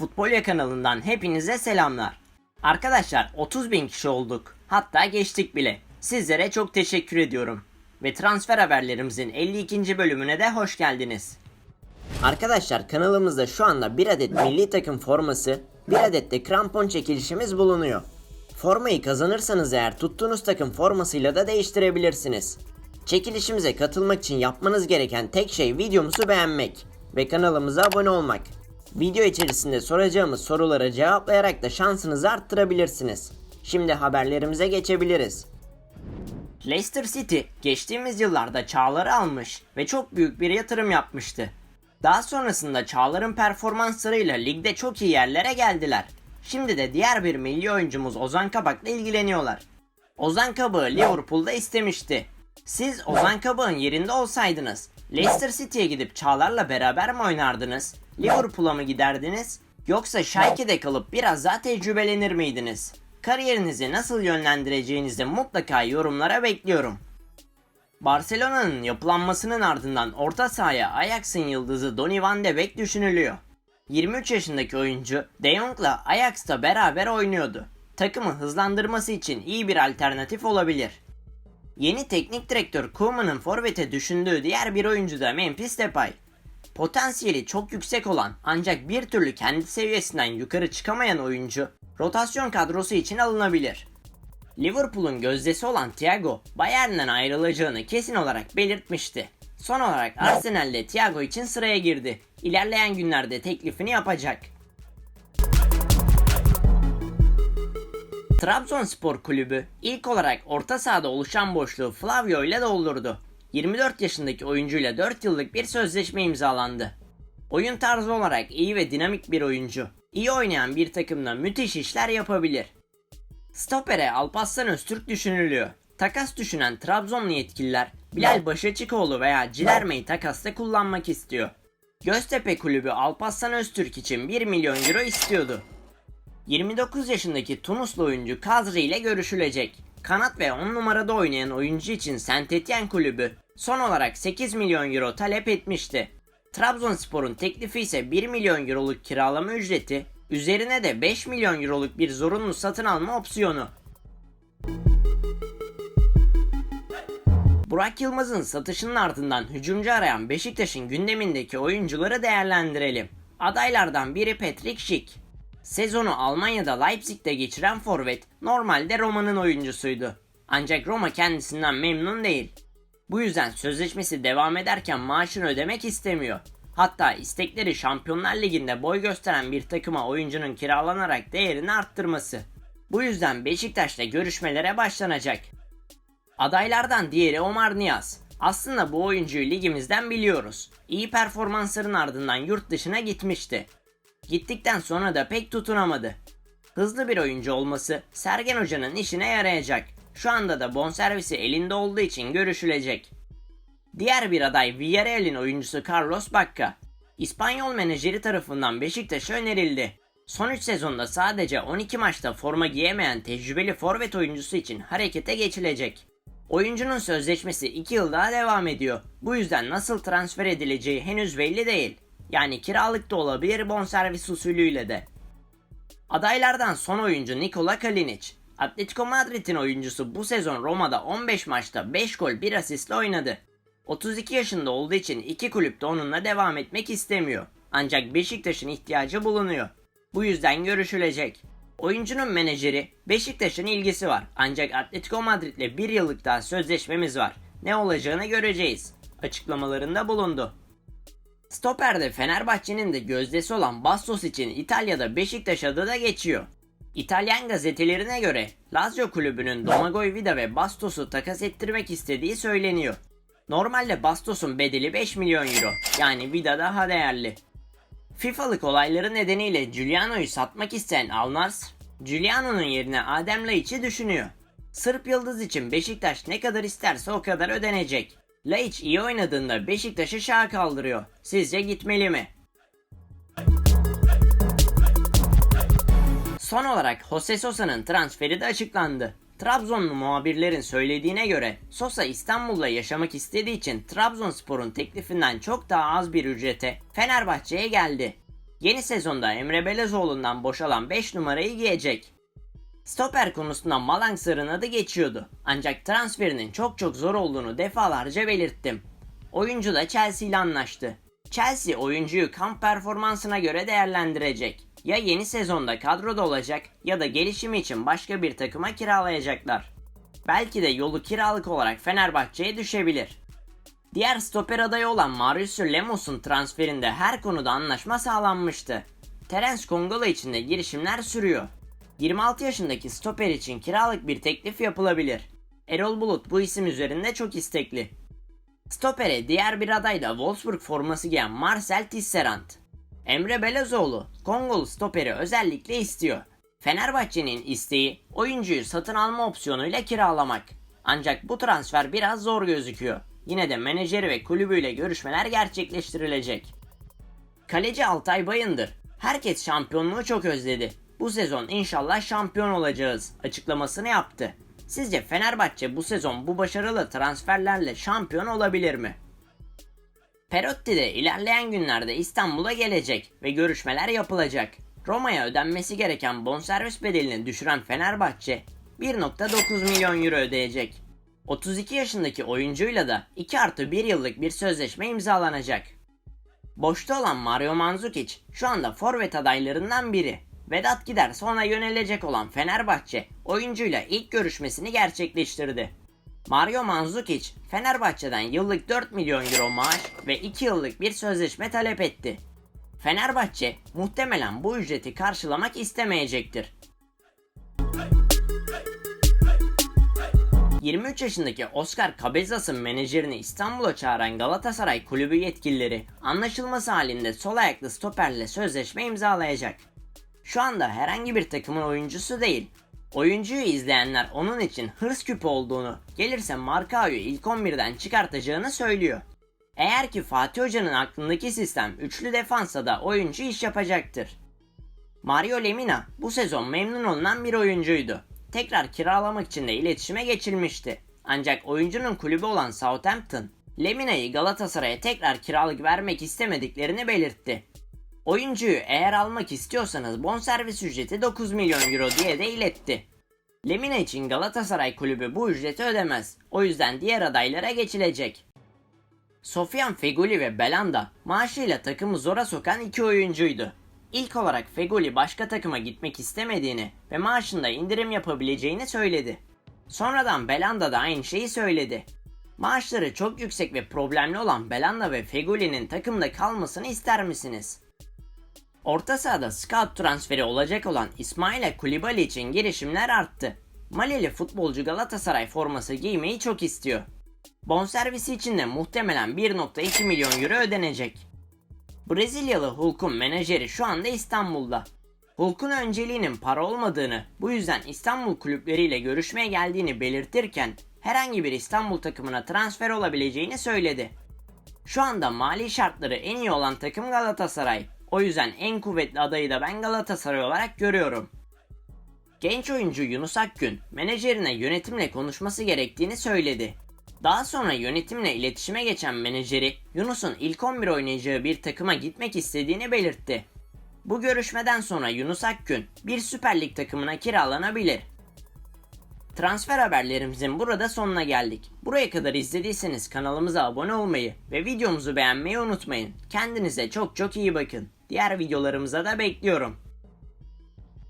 Futbolya kanalından hepinize selamlar. Arkadaşlar 30 bin kişi olduk. Hatta geçtik bile. Sizlere çok teşekkür ediyorum. Ve transfer haberlerimizin 52. bölümüne de hoş geldiniz. Arkadaşlar kanalımızda şu anda bir adet milli takım forması, bir adet de krampon çekilişimiz bulunuyor. Formayı kazanırsanız eğer tuttuğunuz takım formasıyla da değiştirebilirsiniz. Çekilişimize katılmak için yapmanız gereken tek şey videomuzu beğenmek ve kanalımıza abone olmak. Video içerisinde soracağımız sorulara cevaplayarak da şansınızı arttırabilirsiniz. Şimdi haberlerimize geçebiliriz. Leicester City geçtiğimiz yıllarda Çağlar'ı almış ve çok büyük bir yatırım yapmıştı. Daha sonrasında Çağlar'ın performanslarıyla ligde çok iyi yerlere geldiler. Şimdi de diğer bir milli oyuncumuz Ozan Kabak'la ilgileniyorlar. Ozan Kabak'ı Liverpool'da istemişti. Siz Ozan Kabak'ın yerinde olsaydınız Leicester City'ye gidip Çağlar'la beraber mi oynardınız? Liverpool'a mı giderdiniz? Yoksa Schalke'de kalıp biraz daha tecrübelenir miydiniz? Kariyerinizi nasıl yönlendireceğinizi mutlaka yorumlara bekliyorum. Barcelona'nın yapılanmasının ardından orta sahaya Ajax'ın yıldızı Donny van de Beek düşünülüyor. 23 yaşındaki oyuncu De Jong'la Ajax'ta beraber oynuyordu. Takımı hızlandırması için iyi bir alternatif olabilir. Yeni teknik direktör Koeman'ın forvete düşündüğü diğer bir oyuncu da Memphis Depay. Potansiyeli çok yüksek olan ancak bir türlü kendi seviyesinden yukarı çıkamayan oyuncu rotasyon kadrosu için alınabilir. Liverpool'un gözdesi olan Thiago, Bayern'den ayrılacağını kesin olarak belirtmişti. Son olarak Arsenal'de Thiago için sıraya girdi. İlerleyen günlerde teklifini yapacak. Trabzonspor kulübü ilk olarak orta sahada oluşan boşluğu Flavio ile doldurdu. 24 yaşındaki oyuncuyla 4 yıllık bir sözleşme imzalandı. Oyun tarzı olarak iyi ve dinamik bir oyuncu. İyi oynayan bir takımda müthiş işler yapabilir. Stopere Alparslan Öztürk düşünülüyor. Takas düşünen Trabzonlu yetkililer Bilal Başaçıkoğlu veya Cilerme'yi takasta kullanmak istiyor. Göztepe kulübü Alparslan Öztürk için 1 milyon euro istiyordu. 29 yaşındaki Tunuslu oyuncu Kazri ile görüşülecek. Kanat ve 10 numarada oynayan oyuncu için Saint Etienne kulübü son olarak 8 milyon euro talep etmişti. Trabzonspor'un teklifi ise 1 milyon euroluk kiralama ücreti, üzerine de 5 milyon euroluk bir zorunlu satın alma opsiyonu. Burak Yılmaz'ın satışının ardından hücumcu arayan Beşiktaş'ın gündemindeki oyuncuları değerlendirelim. Adaylardan biri Patrick Schick. Sezonu Almanya'da Leipzig'te geçiren forvet normalde Roma'nın oyuncusuydu. Ancak Roma kendisinden memnun değil. Bu yüzden sözleşmesi devam ederken maaşını ödemek istemiyor. Hatta istekleri Şampiyonlar Ligi'nde boy gösteren bir takıma oyuncunun kiralanarak değerini arttırması. Bu yüzden Beşiktaş'la görüşmelere başlanacak. Adaylardan diğeri Omar Niyaz. Aslında bu oyuncuyu ligimizden biliyoruz. İyi performansların ardından yurt dışına gitmişti. Gittikten sonra da pek tutunamadı. Hızlı bir oyuncu olması Sergen Hoca'nın işine yarayacak. Şu anda da bonservisi elinde olduğu için görüşülecek. Diğer bir aday Villarreal'in oyuncusu Carlos Bacca. İspanyol menajeri tarafından Beşiktaş'a önerildi. Son 3 sezonda sadece 12 maçta forma giyemeyen tecrübeli forvet oyuncusu için harekete geçilecek. Oyuncunun sözleşmesi 2 yıl daha devam ediyor. Bu yüzden nasıl transfer edileceği henüz belli değil. Yani kiralık da olabilir bonservis usulüyle de. Adaylardan son oyuncu Nikola Kalinic. Atletico Madrid'in oyuncusu bu sezon Roma'da 15 maçta 5 gol 1 asistle oynadı. 32 yaşında olduğu için iki kulüp de onunla devam etmek istemiyor. Ancak Beşiktaş'ın ihtiyacı bulunuyor. Bu yüzden görüşülecek. Oyuncunun menajeri Beşiktaş'ın ilgisi var. Ancak Atletico Madrid'le bir yıllık daha sözleşmemiz var. Ne olacağını göreceğiz. Açıklamalarında bulundu. Stoper'de Fenerbahçe'nin de gözdesi olan Bastos için İtalya'da Beşiktaş adı da geçiyor. İtalyan gazetelerine göre Lazio kulübünün Domagoj Vida ve Bastos'u takas ettirmek istediği söyleniyor. Normalde Bastos'un bedeli 5 milyon euro yani Vida daha değerli. FIFA'lık olayları nedeniyle Giuliano'yu satmak isteyen Al Nassr, Giuliano'nun yerine Adem Laiç'i düşünüyor. Sırp Yıldız için Beşiktaş ne kadar isterse o kadar ödenecek. Laiç iyi oynadığında Beşiktaş'ı şaha kaldırıyor. Sizce gitmeli mi? Son olarak Jose Sosa'nın transferi de açıklandı. Trabzonlu muhabirlerin söylediğine göre Sosa İstanbul'da yaşamak istediği için Trabzonspor'un teklifinden çok daha az bir ücrete Fenerbahçe'ye geldi. Yeni sezonda Emre Belezoğlu'ndan boşalan 5 numarayı giyecek. Stoper konusunda Malangsar'ın adı geçiyordu. Ancak transferinin çok çok zor olduğunu defalarca belirttim. Oyuncu da Chelsea ile anlaştı. Chelsea oyuncuyu kamp performansına göre değerlendirecek. Ya yeni sezonda kadroda olacak ya da gelişimi için başka bir takıma kiralayacaklar. Belki de yolu kiralık olarak Fenerbahçe'ye düşebilir. Diğer stoper adayı olan Marius Lemos'un transferinde her konuda anlaşma sağlanmıştı. Terence Kongola için de girişimler sürüyor. 26 yaşındaki stoper için kiralık bir teklif yapılabilir. Erol Bulut bu isim üzerinde çok istekli. Stopere diğer bir aday da Wolfsburg forması giyen Marcel Tisserand. Emre Belezoğlu Kongolu stoperi özellikle istiyor. Fenerbahçe'nin isteği oyuncuyu satın alma opsiyonuyla kiralamak. Ancak bu transfer biraz zor gözüküyor. Yine de menajeri ve kulübüyle görüşmeler gerçekleştirilecek. Kaleci Altay Bayındır. Herkes şampiyonluğu çok özledi. Bu sezon inşallah şampiyon olacağız açıklamasını yaptı. Sizce Fenerbahçe bu sezon bu başarılı transferlerle şampiyon olabilir mi? Perotti de ilerleyen günlerde İstanbul'a gelecek ve görüşmeler yapılacak. Roma'ya ödenmesi gereken bonservis bedelini düşüren Fenerbahçe 1.9 milyon euro ödeyecek. 32 yaşındaki oyuncuyla da 2 artı 1 yıllık bir sözleşme imzalanacak. Boşta olan Mario Mandzukic şu anda forvet adaylarından biri. Vedat gider sonra yönelecek olan Fenerbahçe oyuncuyla ilk görüşmesini gerçekleştirdi. Mario Mandzukic Fenerbahçe'den yıllık 4 milyon euro maaş ve 2 yıllık bir sözleşme talep etti. Fenerbahçe muhtemelen bu ücreti karşılamak istemeyecektir. 23 yaşındaki Oscar Cabezas'ın menajerini İstanbul'a çağıran Galatasaray kulübü yetkilileri anlaşılması halinde sol ayaklı stoperle sözleşme imzalayacak. Şu anda herhangi bir takımın oyuncusu değil. Oyuncuyu izleyenler onun için hırs küpü olduğunu, gelirse Markao'yu ilk 11'den çıkartacağını söylüyor. Eğer ki Fatih Hoca'nın aklındaki sistem üçlü defansa da oyuncu iş yapacaktır. Mario Lemina bu sezon memnun olunan bir oyuncuydu. Tekrar kiralamak için de iletişime geçilmişti. Ancak oyuncunun kulübü olan Southampton, Lemina'yı Galatasaray'a tekrar kiralık vermek istemediklerini belirtti. Oyuncuyu eğer almak istiyorsanız bonservis ücreti 9 milyon euro diye de iletti. Lemina için Galatasaray kulübü bu ücreti ödemez. O yüzden diğer adaylara geçilecek. Sofyan Feguli ve Belanda maaşıyla takımı zora sokan iki oyuncuydu. İlk olarak Feguli başka takıma gitmek istemediğini ve maaşında indirim yapabileceğini söyledi. Sonradan Belanda da aynı şeyi söyledi. Maaşları çok yüksek ve problemli olan Belanda ve Feguli'nin takımda kalmasını ister misiniz? Orta sahada scout transferi olacak olan İsmail Kulibali için girişimler arttı. Malili futbolcu Galatasaray forması giymeyi çok istiyor. Bonservisi için de muhtemelen 1.2 milyon euro ödenecek. Brezilyalı Hulk'un menajeri şu anda İstanbul'da. Hulk'un önceliğinin para olmadığını, bu yüzden İstanbul kulüpleriyle görüşmeye geldiğini belirtirken herhangi bir İstanbul takımına transfer olabileceğini söyledi. Şu anda mali şartları en iyi olan takım Galatasaray. O yüzden en kuvvetli adayı da ben Galatasaray olarak görüyorum. Genç oyuncu Yunus Akgün menajerine yönetimle konuşması gerektiğini söyledi. Daha sonra yönetimle iletişime geçen menajeri Yunus'un ilk 11 oynayacağı bir takıma gitmek istediğini belirtti. Bu görüşmeden sonra Yunus Akgün bir Süper Lig takımına kiralanabilir. Transfer haberlerimizin burada sonuna geldik. Buraya kadar izlediyseniz kanalımıza abone olmayı ve videomuzu beğenmeyi unutmayın. Kendinize çok çok iyi bakın. Diğer videolarımıza da bekliyorum.